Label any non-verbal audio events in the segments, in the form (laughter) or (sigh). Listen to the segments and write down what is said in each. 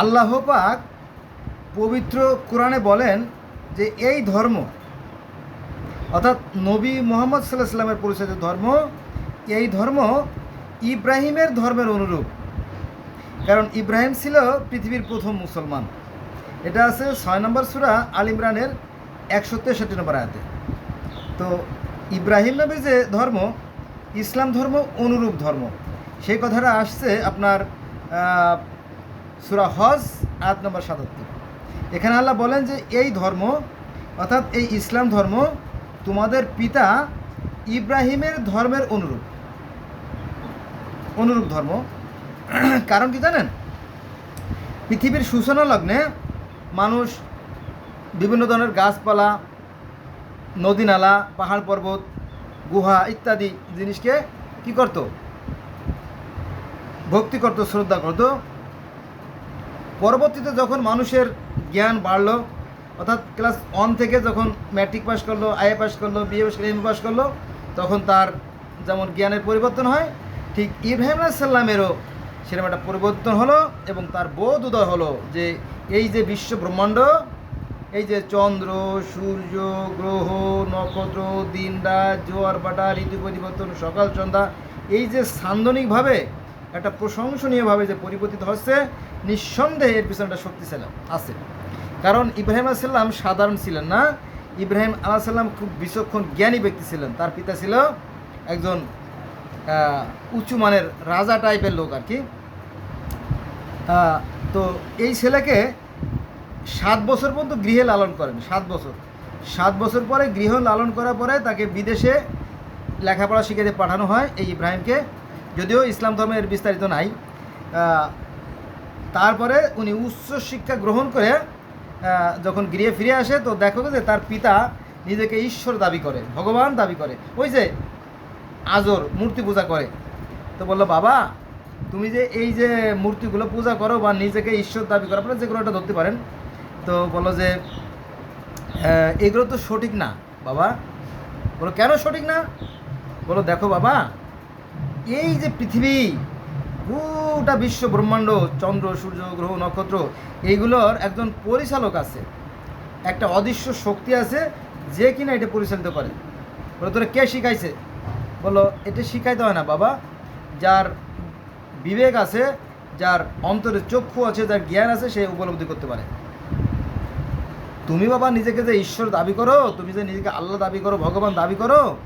আল্লাহ পাক পবিত্র কোরআনে বলেন যে এই ধর্ম, অর্থাৎ নবী মোহাম্মদ সাল্লাহ সাল্লামের পরিচিত ধর্ম, এই ধর্ম ইব্রাহিমের ধর্মের অনুরূপ। কারণ ইব্রাহিম ছিল পৃথিবীর প্রথম মুসলমান। এটা আছে ছয় নম্বর সুরা আল ইমরানের একশো তেষট্টি নম্বর আয়াতে। তো ইব্রাহিম নবীর যে ধর্ম, ইসলাম ধর্ম অনুরূপ ধর্ম। সেই কথাটা আসছে আপনার সুরা হজ, আয়াত নম্বর সাতাত্তর। এখানে আল্লাহ বলেন যে এই ধর্ম, অর্থাৎ এই ইসলাম ধর্ম তোমাদের পিতা ইব্রাহিমের ধর্মের অনুরূপ। অনুরূপ ধর্ম। কারণ কি জানেন? পৃথিবীর সূচনা লগ্নে মানুষ বিভিন্ন ধরনের গাছপালা, নদী নালা, পাহাড় পর্বত, গুহা ইত্যাদি জিনিসকে কি করত? ভক্তি করত, শ্রদ্ধা করত। পরবর্তীতে যখন মানুষের জ্ঞান বাড়লো, অর্থাৎ ক্লাস ওয়ান থেকে যখন ম্যাট্রিক পাস করল আইএ পাস করল বিএ পাস করল এম পাস করল, তখন তার যেমন জ্ঞানের পরিবর্তন হয়, ঠিক ইব্রাহিম সাল্লামেরও সেরকম একটা পরিবর্তন হলো এবং তার বোধ উদয় হলো যে এই যে বিশ্ব ব্রহ্মাণ্ড, এই যে চন্দ্র, সূর্য, গ্রহ, নক্ষত্র দিন রাত জোয়ার বাটা ঋতু পরিবর্তন সকাল সন্ধ্যা এই যে সান্দনিকভাবে একটা প্রশংসনীয়ভাবে যে পরিবর্তিত হচ্ছে, নিঃসন্দেহে এর পিছনে একটা শক্তি ছিল আছে। কারণ ইব্রাহিম আলাইসাল্লাম সাধারণ ছিলেন না। ইব্রাহিম আলাহ সাল্লাম খুব বিচক্ষণ জ্ঞানী ব্যক্তি ছিলেন। তার পিতা ছিল একজন উঁচু মানের রাজা টাইপের লোক আর কি। তো এই ছেলেকে সাত বছর পর্যন্ত গৃহে লালন করেন, সাত বছর। সাত বছর পরে গৃহ লালন করার পরে তাকে বিদেশে লেখাপড়া শিখাতে পাঠানো হয় এই ইব্রাহিমকে। যদিও ইসলাম ধর্মের বিস্তারিত নাই তারপরে উনি উচ্চ শিক্ষা গ্রহণ করে যখন গৃহে ফিরে আসে, তো দেখো যে তার পিতা নিজেকে ঈশ্বর দাবি করে, ভগবান দাবি করে। ওই যে আজর মূর্তি পূজা করে। তো বলল, বাবা, তুমি যে এই যে মূর্তিগুলো পূজা করো বা নিজেকে ঈশ্বর দাবি করো আপনারা যে কোনো একটা ধরতে পারেন। তো বলল যে এগুলো তো সঠিক না, বাবা। বলো কেন সঠিক না? বলো দেখো বাবা এই যে পৃথিবী, গোটা বিশ্ব ব্রহ্মাণ্ড, চন্দ্র, সূর্য, গ্রহ, নক্ষত্র, এইগুলোর একজন পরিচালক আছে। একটা অদৃশ্য শক্তি আছে যে কিনা এটা পরিচালিত করে। বলো, তোরা কে শিখাইছে? বলো, এটা শিখাইতে হয় না বাবা। যার বিবেক আছে, যার অন্তরে চক্ষু আছে, যার জ্ঞান আছে, সে উপলব্ধি করতে পারে। তুমি বাবা নিজেকে যে ঈশ্বর দাবি করো, তুমি যে নিজেকে আল্লাহ দাবি করো, ভগবান দাবি করো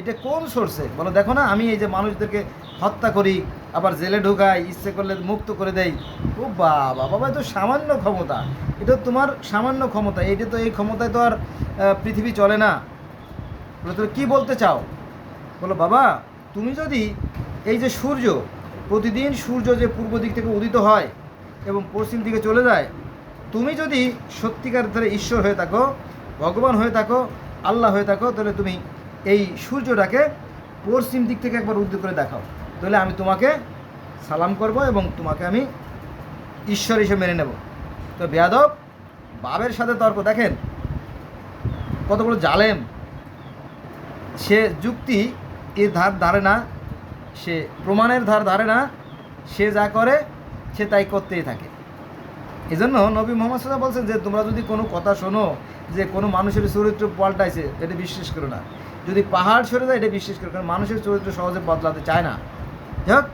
এটা কোন সোর্সে বলো দেখো না, আমি এই যে মানুষদেরকে হত্যা করি, আবার জেলে ঢোকাই, ইচ্ছে করলে মুক্ত করে দেই। ও বাবা বাবা, এ তো সামান্য ক্ষমতা। এটা তোমার সামান্য ক্ষমতা। এটা তো, এই ক্ষমতায় তো আর পৃথিবী চলে না। বলে তুমি কী বলতে চাও? বলো বাবা, তুমি যদি এই যে সূর্য, প্রতিদিন সূর্য যে পূর্ব দিক থেকে উদিত হয় এবং পশ্চিম দিকে চলে যায়, তুমি যদি সত্যিকার ধরে ঈশ্বর হয়ে থাকো, ভগবান হয়ে থাকো, আল্লাহ হয়ে থাকো, তাহলে তুমি এই সূর্যটাকে পশ্চিম দিক থেকে একবার উদ্যোগ করে দেখাও। তাহলে আমি তোমাকে সালাম করব এবং তোমাকে আমি ঈশ্বর হিসেবে মেনে নেব। তো বেয়াদব বাবের সাথে তর্ক। দেখেন কত বড় জালেম। সে যুক্তি এর ধার ধারে না, সে প্রমাণের ধার ধারে না, সে যা করে, সে তাই করতেই থাকে। এই জন্য নবী মোহাম্মদ সাল্লাহ বলছেন যে, তোমরা যদি কোনো কথা শোনো, যে কোনো মানুষের চরিত্র পাল্টাইছে, এটা বিশ্বাস করো না। যদি পাহাড় সরে যায়, এটা বিশ্বাস করে, কারণ মানুষের চরিত্র সহজে বদলাতে চায় না। যাই হোক,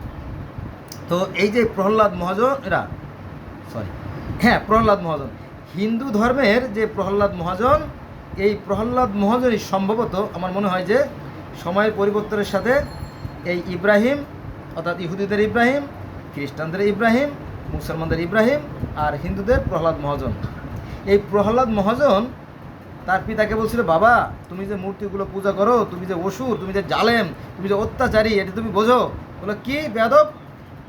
তো এই যে প্রহ্লাদ মহাজন, এরা সরি হ্যাঁ প্রহ্লাদ মহাজন। হিন্দু ধর্মের যে প্রহ্লাদ মহাজন, এই প্রহ্লাদ মহাজনই সম্ভবত আমার মনে হয় যে সময়ের পরিবর্তনের সাথে এই ইব্রাহিম, অর্থাৎ ইহুদিদের ইব্রাহিম, খ্রিস্টানদের ইব্রাহিম, মুসলমানদের ইব্রাহিম আর হিন্দুদের প্রহ্লাদ মহাজন। এই প্রহ্লাদ মহাজন তার পিতাকে বলছিল, বাবা, তুমি যে মূর্তিগুলো পূজা করো, তুমি যে অসুর, তুমি যে জালেম, তুমি যে অত্যাচারী, এটা তুমি বোঝো? বলো, কি বেদব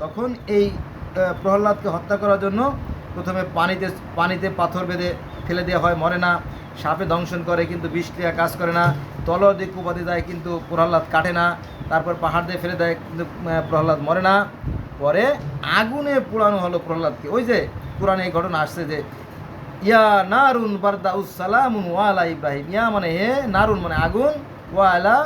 তখন এই প্রহ্লাদকে হত্যা করার জন্য প্রথমে পানিতে পানিতে পাথর বেঁধে ফেলে দেওয়া হয়, মরে না। সাপে দংশন করে, কিন্তু বিষক্রিয়া কাজ করে না। তলর দিয়ে কুপাতে দেয়, কিন্তু প্রহ্লাদ কাটে না। তারপর পাহাড় দিয়ে ফেলে দেয়, কিন্তু প্রহ্লাদ মরে না। পরে আগুনে পোড়ানো হলো প্রহ্লাদকে। ওই যে পুরাণে এই ঘটনা আসছে যে ইয়া নারুন বারদা উসালামুন ওয়ালা ইব্রাহিম। ইয়া মানে হে নারুন মানে আগুন ওয়ালা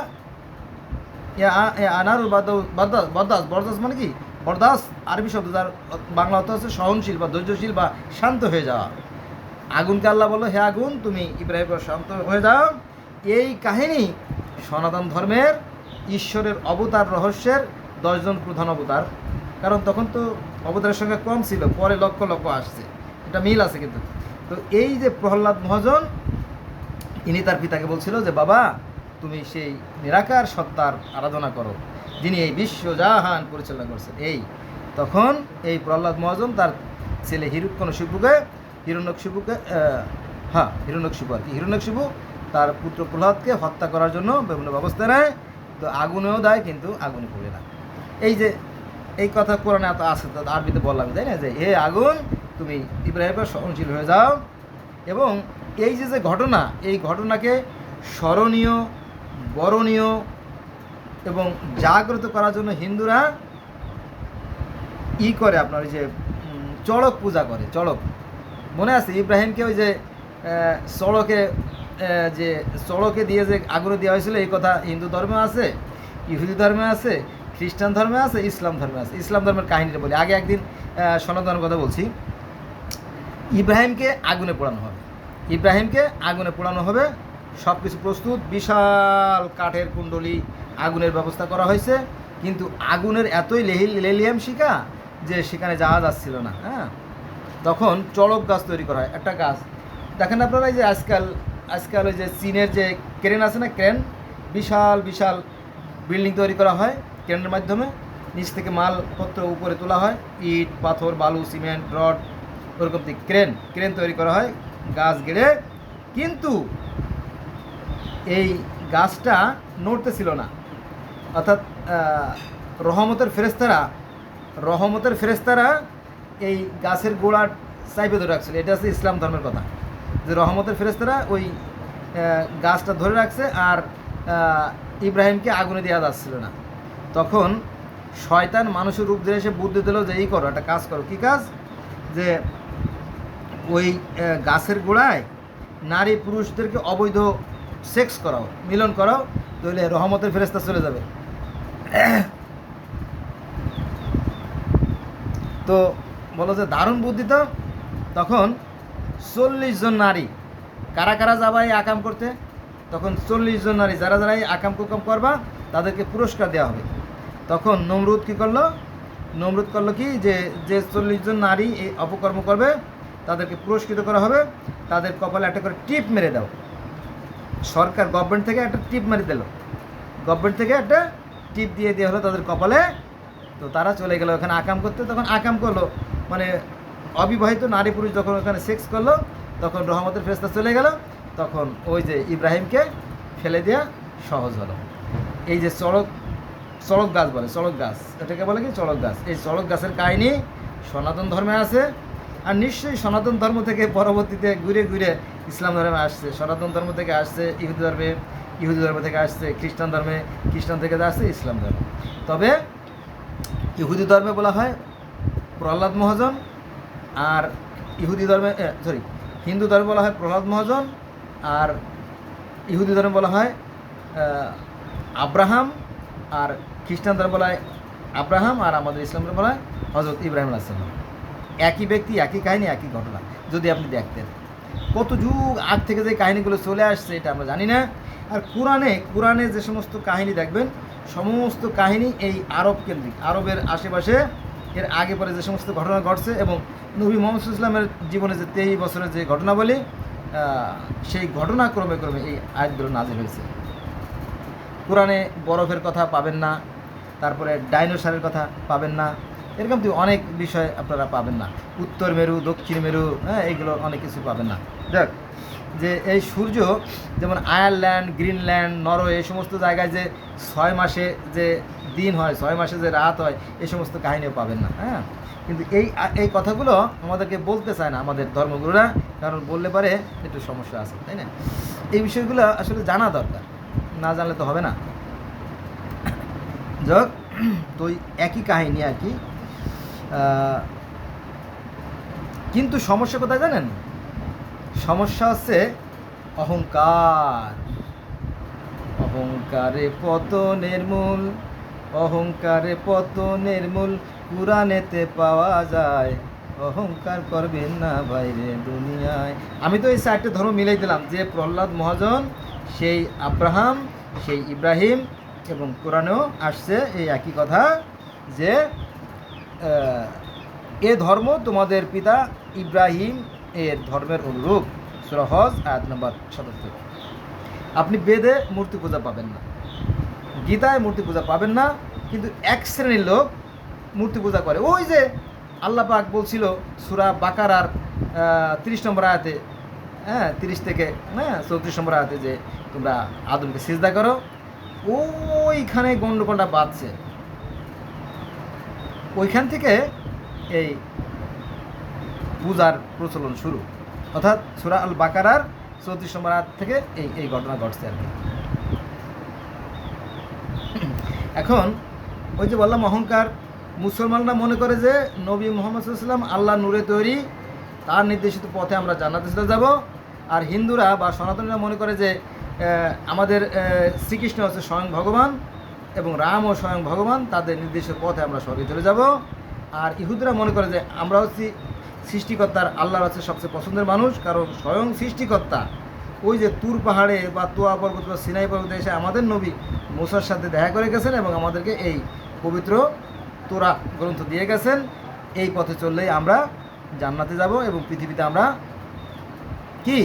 ইয়া আনারুল বারদাস বারদাস, বরদাস মানে কি? বরদাস, আরবি শব্দ তার বাংলা অর্থ হচ্ছে সহনশীল বা ধৈর্যশীল বা শান্ত হয়ে যাওয়া। আগুনকে আল্লাহ বলল, হে আগুন, তুমি ইব্রাহিম শান্ত হয়ে যাও। এই কাহিনী সনাতন ধর্মের ঈশ্বরের অবতার রহস্যের দশজন প্রধান অবতার। কারণ তখন তো অবতারের সংখ্যা কম ছিল, পরে লক্ষ লক্ষ আসছে। এটা মিল আছে কিন্তু। তো এই যে প্রহ্লাদ মহাজন, ইনি তার পিতাকে বলছিল যে, বাবা, তুমি সেই নিরাকার সত্তার আরাধনা করো, যিনি এই বিশ্ব জাহান পরিচালনা করছেন। এই, তখন এই প্রহ্লাদ মহাজন তার ছেলে হিরুক্ষণশিপুকে হিরণ্যকশিপুকে হ্যাঁ হিরণ্যকশিপু আর কি হিরণ্যকশিপু তার পুত্র প্রহ্লাদকে হত্যা করার জন্য বিভিন্ন ব্যবস্থা নেয়, তো আগুনেও দেয় কিন্তু আগুনে পড়ে না। এই যে, এই কথা কোরআনে এত আছে, তো আরবিতে বললাম তাই না? যে, হে আগুন তুমি ইব্রাহিমের সহনশীল হয়ে যাও। এবং এই যে যে ঘটনা এই ঘটনাকে স্মরণীয় বরণীয় এবং জাগ্রত করার জন্য হিন্দুরা ই করে আপনার ওই যে চড়ক পূজা করে চড়ক। মনে আছে ইব্রাহিমকে ওই যে চড়কে যে চড়কে দিয়ে যে আগ্রহ দেওয়া হয়েছিল এই কথা হিন্দু ধর্মে আছে ইহুদি ধর্মে আছে খ্রিস্টান ধর্মে আছে ইসলাম ধর্মে আছে। ইসলাম ধর্মের কাহিনীটা বলি। আগে একদিন আহ, সনাতনের কথা বলছি। ইব্রাহিমকে আগুনে পোড়ানো হবে। ইব্রাহিমকে আগুনে পোড়ানো হবে। সব কিছু প্রস্তুত। বিশাল কাঠের কুণ্ডলি আগুনের ব্যবস্থা করা হয়েছে। কিন্তু আগুনের এতই লেলিয়াম শিকা যে সেখানে যাওয়া যাচ্ছিল না হ্যাঁ? তখন চড়ক গাছ তৈরি করা হয়। একটা গাছ। দেখেন আপনারা এই যে আজকাল আজকাল ওই যে চীনের যে ক্রেন আছে না ক্রেন? বিশাল বিশাল বিল্ডিং তৈরি করা হয় ক্রেনের মাধ্যমে। নিচ থেকে মালপত্র উপরে তোলা হয়। ইট, পাথর, বালু, সিমেন্ট, রড ওরকম দিয়ে ক্রেন ক্রেন তৈরি করা হয় গাছ গেড়ে। কিন্তু এই গাছটা নড়তেছিল না। অর্থাৎ রহমতের ফেরেস্তারা রহমতের ফেরেস্তারা এই গাছের গোড়ার চাইপে ধরে রাখছিল। এটা হচ্ছে ইসলাম ধর্মের কথা। যে রহমতের ফেরেস্তারা ওই গাছটা ধরে রাখছে আর ইব্রাহিমকে আগুনে দেওয়া যাচ্ছিল না। তখন শয়তান মানুষের রূপ ধরে এসে বুদ্ধি দিল যে, এই করো, একটা কাজ করো। কী কাজ? যে ওই গাছের গোড়ায় নারী পুরুষদেরকে অবৈধ সেক্স করাও, মিলন করাও তাহলে রহমতের ফেরেস্তা চলে যাবে। তো বলো যে দারুণ বুদ্ধি তো? তখন চল্লিশ জন নারী কারা কারা যাবা এই আকাম করতে? তখন চল্লিশ জন নারী যারা যারা এই আকাম কুকাম করবা, তাদেরকে পুরস্কার দেওয়া হবে। তখন নমরুদ কী করল? নমরুদ করল কি? যে যে চল্লিশ জন নারী এই অপকর্ম করবে তাদেরকে পুরস্কৃত করা হবে। তাদের কপালে একটা করে টিপ মেরে দাও। সরকার গভর্নমেন্ট থেকে একটা টিপ মেরে দিল। গভর্নমেন্ট থেকে একটা টিপ দিয়ে দেওয়া হলো তাদের কপালে। তো তারা চলে গেল ওখানে আকাম করতে। তখন আকাম করল। মানে অবিবাহিত নারী পুরুষ যখন ওখানে সেক্স করল, তখন রহমতের ফেরস্তা চলে গেল। তখন ওই যে ইব্রাহিমকে ফেলে দেওয়া সহজ হলো। এই যে চড়ক চড়ক গাছ বলে, চড়ক গাছ। এটাকে বলে কি? চড়ক গাছ। এই চড়ক গাছের কাহিনী সনাতন ধর্মে আছে। আর নিশ্চয়ই সনাতন ধর্ম থেকে পরবর্তীতে ঘুরে ঘুরে ইসলাম ধর্মে আসছে। সনাতন ধর্ম থেকে আসছে ইহুদি ধর্মে, ইহুদি ধর্ম থেকে আসছে খ্রিস্টান ধর্মে, খ্রিস্টান থেকে আসছে ইসলাম ধর্মে। তবে ইহুদি ধর্মে বলা হয় প্রহ্লাদ মহাজন আর ইহুদি ধর্মে সরি হিন্দু ধর্মে বলা হয় প্রহ্লাদ মহাজন আর ইহুদি ধর্মে বলা হয় আব্রাহাম আর খ্রিস্টান ধর্মে বলা হয় আব্রাহাম আর আমাদের ইসলাম ধর্মে বলা হয় হজরত ইব্রাহিম আলাইসাল্লাম একই ব্যক্তি, একই কাহিনী, একই ঘটনা, যদি আপনি দেখতেন। কত যুগ আগ থেকে যে কাহিনীগুলো চলে আসছে, এটা আমরা জানি না। আর কোরআনে কোরআনে যে সমস্ত কাহিনী দেখবেন, সমস্ত কাহিনী এই আরব কেন্দ্রিক। আরবের আশেপাশে, এর আগে পরে যে সমস্ত ঘটনা ঘটছে এবং নবী মোহাম্মদ ইসলামের জীবনে যে তেইশ বছরের যে ঘটনাবলী সেই ঘটনা ক্রমে ক্রমে এই আয়াতগুলো নাজিল হয়েছে। কোরআনে বরফের কথা পাবেন না, তারপরে ডাইনোসারের কথা পাবেন না এরকম অনেক বিষয় আপনারা পাবেন না। উত্তর মেরু, দক্ষিণ মেরু হ্যাঁ এইগুলো অনেক কিছু পাবেন না। দেখ, যে এই সূর্য, যেমন আয়ারল্যান্ড, গ্রিনল্যান্ড, নরওয়ে, এই সমস্ত জায়গায় যে ছয় মাসে যে দিন হয়, ছয় মাসে যে রাত হয়, এই সমস্ত কাহিনীও পাবেন না হ্যাঁ? কিন্তু এই এই কথাগুলো আমাদেরকে বলতে চায় না আমাদের ধর্মগুরুরা, কারণ বললে পারে একটু সমস্যা আছে, তাই না? এই বিষয়গুলো আসলে জানা দরকার, না জানলে তো হবে না। যাক, তো একই কাহিনী আর কি। কিন্তু সমস্যা কোথায় জানেন? সমস্যা হচ্ছে অহংকার। অহংকারে পতনের মূল, অহংকারে পতনের মূল কোরআনেতে পাওয়া যায়। অহংকার করবেন না বাইরে দুনিয়ায়। আমি তো এই চারটে ধর্ম মিলাই দিলাম, যে প্রহ্লাদ মহাজন, সেই আব্রাহাম, সেই ইব্রাহিম এবং কোরআনেও আসছে এই একই কথা যে এ ধর্ম তোমাদের পিতা ইব্রাহিম এর ধর্মের অনুরূপ। সুরা হজ, আয়াত নম্বর সাতাত্তর। আপনি বেদে মূর্তি পূজা পাবেন না। গীতায় মূর্তি পূজা পাবেন না, কিন্তু এক শ্রেণির লোক মূর্তি পূজা করে। ওই যে আল্লাহ পাক বলছিল, সুরা বাকারার তিরিশ নম্বর আয়াতে হ্যাঁ তিরিশ থেকে হ্যাঁ চৌত্রিশ নম্বর আয়াতে যে তোমরা আদমকে সিজদা করো, ওইখানে গণ্ডগোলটা বাঁধছে ওইখান থেকে এই পূজার প্রচলন শুরু। অর্থাৎ সুরা আল বাকারার চৌত্রিশ নম্বর থেকে এই এই ঘটনা ঘটছে আর কি। এখন ওই যে বললাম অহংকার, মুসলমানরা মনে করে যে নবী মোহাম্মদ সাল্লাম আল্লাহ নূরে তৈরি, তার নির্দেশিত পথে আমরা জান্নাতে চলে যাব। আর হিন্দুরা বা সনাতনীরা মনে করে যে আমাদের শ্রীকৃষ্ণ হচ্ছে স্বয়ং ভগবান এবং রাম ও স্বয়ং ভগবান তাদের নির্দেশিত পথে আমরা স্বর্গে চলে যাব। আর ইহুদরা মনে করে যে আমরা হচ্ছি সৃষ্টিকর্তার, আল্লাহর হচ্ছে সবচেয়ে পছন্দের মানুষ, কারণ স্বয়ং সৃষ্টিকর্তা, ওই যে তুর পাহাড়ে বা তোয়া পর্বত বা সিনাই পর্বতে এসে আমাদের নবী মুসার সাথে দেখা করে গেছেন এবং আমাদেরকে এই পবিত্র তোরা গ্রন্থ দিয়ে গেছেন। এই পথে চললেই আমরা জান্নাতে যাব এবং পৃথিবীতে আমরা কি?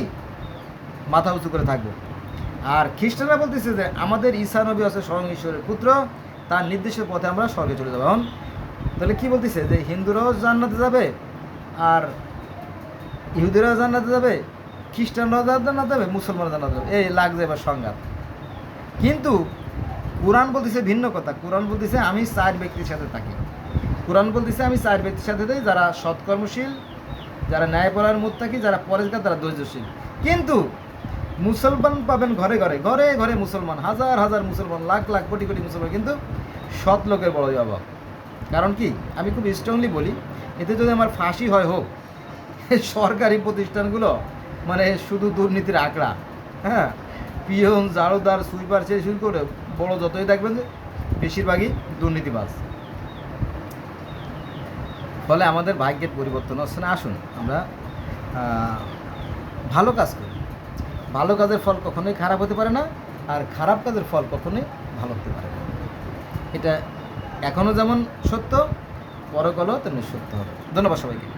মাথা উঁচু করে থাকব। আর খ্রিস্টানরা বলতেছে যে আমাদের ঈসা নবী আছে স্বয়ং ঈশ্বরের পুত্র, তার নির্দিষ্ট পথে আমরা স্বর্গে চলে যাব। এখন তাহলে কি বলতেছে? যে হিন্দুরাও জান্নাতে যাবে আর ইহুদিরাও জান্নাতে যাবে, খ্রিস্টানরাও জান্নাতে যাবে মুসলমানরা জান্নাতে যাবে। এই লাগছে এবার সংঘাত। কিন্তু কোরআন বলতেছে ভিন্ন কথা। কোরআন বলতেছে, আমি চার ব্যক্তির সাথে থাকি। কোরআন বলতেছে, আমি চার ব্যক্তির সাথে থাকি, যারা সৎকর্মশীল, যারা ন্যায়পরায়ণ মুত্তাকি, যারা পরেশগার তারা ধৈর্যশীল। কিন্তু মুসলমান পাবেন ঘরে ঘরে ঘরে ঘরে মুসলমান, হাজার হাজার মুসলমান, লাখ লাখ, কোটি কোটি মুসলমান, কিন্তু সৎ লোকের বড় অভাব কারণ কি? আমি খুব স্ট্রংলি বলি, এতে যদি আমার ফাঁসি হয় হোক, (laughs) সরকারি প্রতিষ্ঠানগুলো মানে শুধু দুর্নীতির আঁকড়া হ্যাঁ? পিয়ন, জারুদার, সুইপার, সে শুরু করে বড় যতই দেখবেন যে, বেশিরভাগই দুর্নীতিবাজ। ফলে আমাদের ভাগ্যের পরিবর্তন হচ্ছে না। আসুন, আমরা ভালো কাজ করি। ভালো কাজের ফল কখনোই খারাপ হতে পারে না, আর খারাপ কাজের ফল কখনোই ভালো হতে পারে না। এটা এখনও যেমন সত্য, পরকালও তেমনি সত্য হবে। ধন্যবাদ সবাইকে।